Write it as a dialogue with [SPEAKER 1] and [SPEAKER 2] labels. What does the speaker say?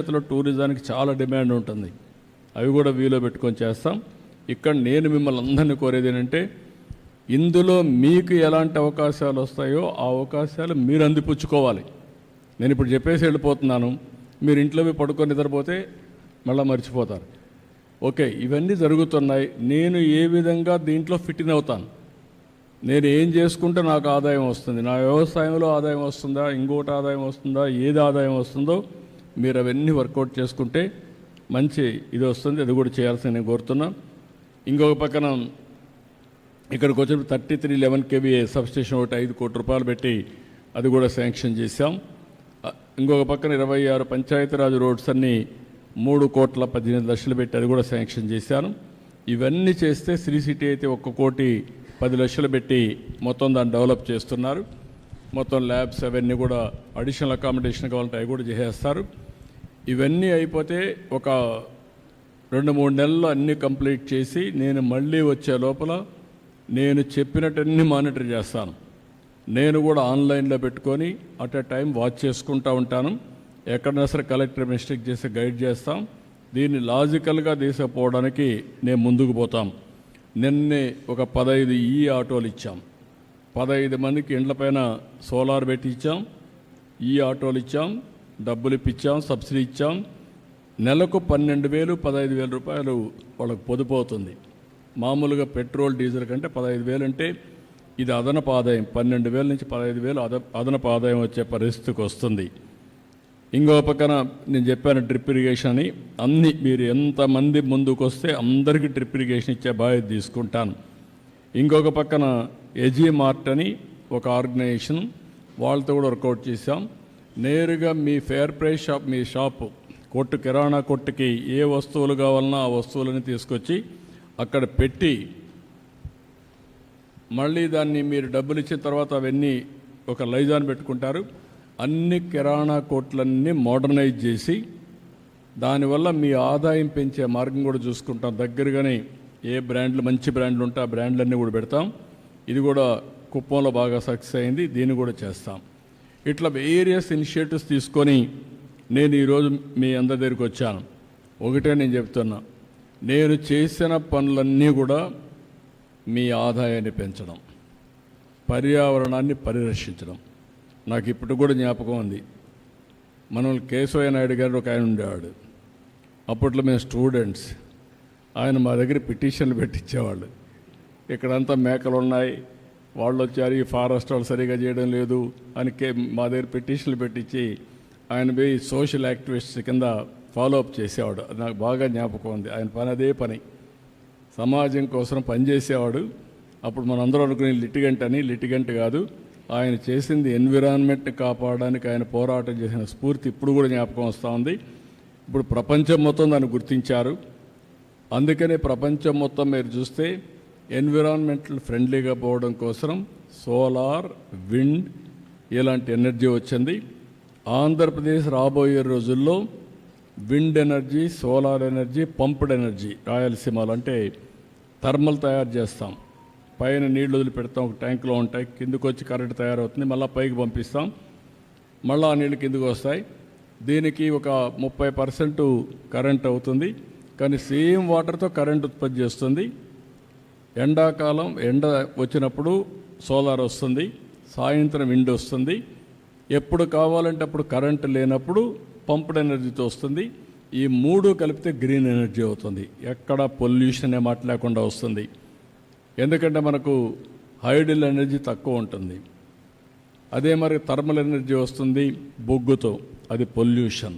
[SPEAKER 1] తిరుపతిలో టూరిజానికి చాలా డిమాండ్ ఉంటుంది. అవి కూడా వీలో పెట్టుకొని చేస్తాం. ఇక్కడ నేను మిమ్మల్ని అందరినీ కోరేది ఏంటంటే ఇందులో మీకు ఎలాంటి అవకాశాలు వస్తాయో ఆ అవకాశాలు మీరు అందిపుచ్చుకోవాలి. నేను ఇప్పుడు చెప్పేసి వెళ్ళిపోతున్నాను. మీరు ఇంట్లో పోయి పడుకొని నిద్రపోతే మళ్ళీ మర్చిపోతారు. ఓకే ఇవన్నీ జరుగుతున్నాయి. నేను ఏ విధంగా దీంట్లో ఫిట్ ఇన్ అవుతాను? నేను ఏం చేసుకుంటే నాకు ఆదాయం వస్తుంది? నా వ్యవసాయంలో ఆదాయం వస్తుందా? ఇంకోటి ఆదాయం వస్తుందా? ఏది ఆదాయం వస్తుందో మీరు అవన్నీ వర్కౌట్ చేసుకుంటే మంచి ఇది వస్తుంది అది కూడా చేయాల్సింది నేను కోరుతున్నా. ఇంకొక పక్కన ఇక్కడికి వచ్చిన thirty three eleven KBA substation ఒకటి ఐదు కోట్ల రూపాయలు పెట్టి అది కూడా శాంక్షన్ చేశాం. ఇంకొక పక్కన ఇరవై ఆరు పంచాయతీరాజ్ రోడ్స్ అన్ని మూడు కోట్ల పద్దెనిమిది లక్షలు పెట్టి అది కూడా శాంక్షన్ చేశాను. ఇవన్నీ చేస్తే శ్రీ సిటీ అయితే ఒక్క కోటి పది లక్షలు పెట్టి మొత్తం దాన్ని డెవలప్ చేస్తున్నారు. మొత్తం ల్యాబ్స్ అవన్నీ కూడా అడిషనల్ అకామిడేషన్ కావాలంటే అవి కూడా చేసేస్తారు. ఇవన్నీ అయిపోతే ఒక రెండు మూడు నెలలు అన్నీ కంప్లీట్ చేసి నేను మళ్ళీ వచ్చే లోపల నేను చెప్పినట్టన్నీ మానిటర్ చేస్తాను. నేను కూడా ఆన్లైన్లో పెట్టుకొని అట్ ఎ టైం వాచ్ చేసుకుంటూ ఉంటాను. ఎక్కడైనా సరే కలెక్టర్ మిస్టేక్ చేసి గైడ్ చేస్తాం. దీన్ని లాజికల్గా తీసుకుపోవడానికి నేను ముందుకు పోతాం. నిన్నే ఒక పదహైదు ఈ ఆటోలు ఇచ్చాం. పదహైదు మందికి ఇండ్లపైన సోలార్ పెట్టి ఇచ్చాం. ఈ ఆటోలు ఇచ్చాం. డబ్బులు ఇప్పించాం సబ్సిడీ ఇచ్చాం. నెలకు పన్నెండు వేలు పదహైదు వేల రూపాయలు వాళ్ళకు పొదుపు అవుతుంది మామూలుగా పెట్రోల్ డీజిల్ కంటే పదహైదు వేలు అంటే ఇది అదనపు ఆదాయం పన్నెండు వేల నుంచి పదహైదు వేలు అద అదనపు ఆదాయం వచ్చే పరిస్థితికి వస్తుంది. ఇంకో పక్కన నేను చెప్పాను డ్రిప్ ఇరిగేషన్ అని. అన్ని మీరు ఎంతమంది ముందుకు వస్తే అందరికీ డ్రిప్ ఇరిగేషన్ ఇచ్చే బాధ్యత తీసుకుంటాను. ఇంకొక పక్కన ఎజీ మార్ట్ అని ఒక ఆర్గనైజేషన్. వాళ్ళతో కూడా వర్కౌట్ చేశాం. నేరుగా మీ ఫేర్ ప్రైస్ షాప్ మీ షాపు కొట్టు కిరాణా కొట్టుకి ఏ వస్తువులు కావాలన్నా ఆ వస్తువులని తీసుకొచ్చి అక్కడ పెట్టి మళ్ళీ దాన్ని మీరు డబ్బులు ఇచ్చిన తర్వాత అవన్నీ ఒక లైజాన్ పెట్టుకుంటారు. అన్ని కిరాణా కోట్లన్నీ మోడర్నైజ్ చేసి దానివల్ల మీ ఆదాయం పెంచే మార్గం కూడా చూసుకుంటాం. దగ్గరగానే ఏ బ్రాండ్లు మంచి బ్రాండ్లు ఉంటే ఆ బ్రాండ్లన్నీ కూడా పెడతాం. ఇది కూడా కుప్పంలో బాగా సక్సెస్ అయింది. దీన్ని కూడా చేస్తాం. ఇట్లా వేరియస్ ఇనిషియేటివ్స్ తీసుకొని నేను ఈరోజు మీ అందరి దగ్గరికి వచ్చాను. ఒకటే నేను చెప్తున్నా. నేను చేసిన పనులన్నీ కూడా మీ ఆదాయాన్ని పెంచడం పర్యావరణాన్ని పరిరక్షించడం. నాకు ఇప్పుడు కూడా జ్ఞాపకం ఉంది. మనం కేశవయ్య నాయుడు గారు ఒక ఆయన ఉండేవాడు. అప్పట్లో మేము స్టూడెంట్స్ ఆయన మా దగ్గర పిటిషన్లు పెట్టించేవాళ్ళు. ఇక్కడంతా మేకలు ఉన్నాయి వాళ్ళు వచ్చారు ఈ ఫారెస్ట్ వాళ్ళు సరిగా చేయడం లేదు అని కే మా దగ్గర పిటిషన్లు పెట్టించి ఆయన పోయి సోషల్ యాక్టివిస్ట్ కింద ఫాలో అప్ చేసేవాడు. అది నాకు బాగా జ్ఞాపకం ఉంది. ఆయన పని అదే పని. సమాజం కోసం పనిచేసేవాడు అప్పుడు మనం అందరూ అనుకునే లిటిగెంట్ అని లిటిగెంట్ కాదు. ఆయన చేసింది ఎన్విరాన్మెంట్ని కాపాడడానికి ఆయన పోరాటం చేసిన స్ఫూర్తి ఇప్పుడు కూడా జ్ఞాపకం వస్తూ ఉంది. ఇప్పుడు ప్రపంచం మొత్తం దాన్ని గుర్తించారు. అందుకనే ప్రపంచం మొత్తం మీరు చూస్తే ఎన్విరాన్మెంటల్ ఫ్రెండ్లీగా పోవడం కోసం సోలార్ విండ్ ఇలాంటి ఎనర్జీ వచ్చింది. ఆంధ్రప్రదేశ్ రాబోయే రోజుల్లో wind energy solar energy pumped energy రాయలసీమలో అంటే థర్మల్ తయారు చేస్తాం. పైన నీళ్ళు వదిలిపెడతాం ఒక ట్యాంకులో ఉంటాయి కిందకు వచ్చి కరెంట్ తయారవుతుంది మళ్ళీ పైకి పంపిస్తాం. మళ్ళీ ఆ నీళ్ళు కిందకు వస్తాయి. దీనికి ఒక ముప్పై పర్సెంట్ కరెంట్ అవుతుంది. కానీ సేమ్ వాటర్తో కరెంట్ ఉత్పత్తి చేస్తుంది. ఎండాకాలం ఎండ వచ్చినప్పుడు సోలార్ వస్తుంది సాయంత్రం విండ్ వస్తుంది. ఎప్పుడు కావాలంటే అప్పుడు కరెంట్ లేనప్పుడు పంప్డ్ ఎనర్జీతో వస్తుంది. ఈ మూడు కలిపితే గ్రీన్ ఎనర్జీ అవుతుంది. ఎక్కడ పొల్యూషన్ ఏ మాట లేకుండా వస్తుంది. ఎందుకంటే మనకు హైడిల్ ఎనర్జీ తక్కువ ఉంటుంది. అదే మరి థర్మల్ ఎనర్జీ వస్తుంది బొగ్గుతో అది పొల్యూషన్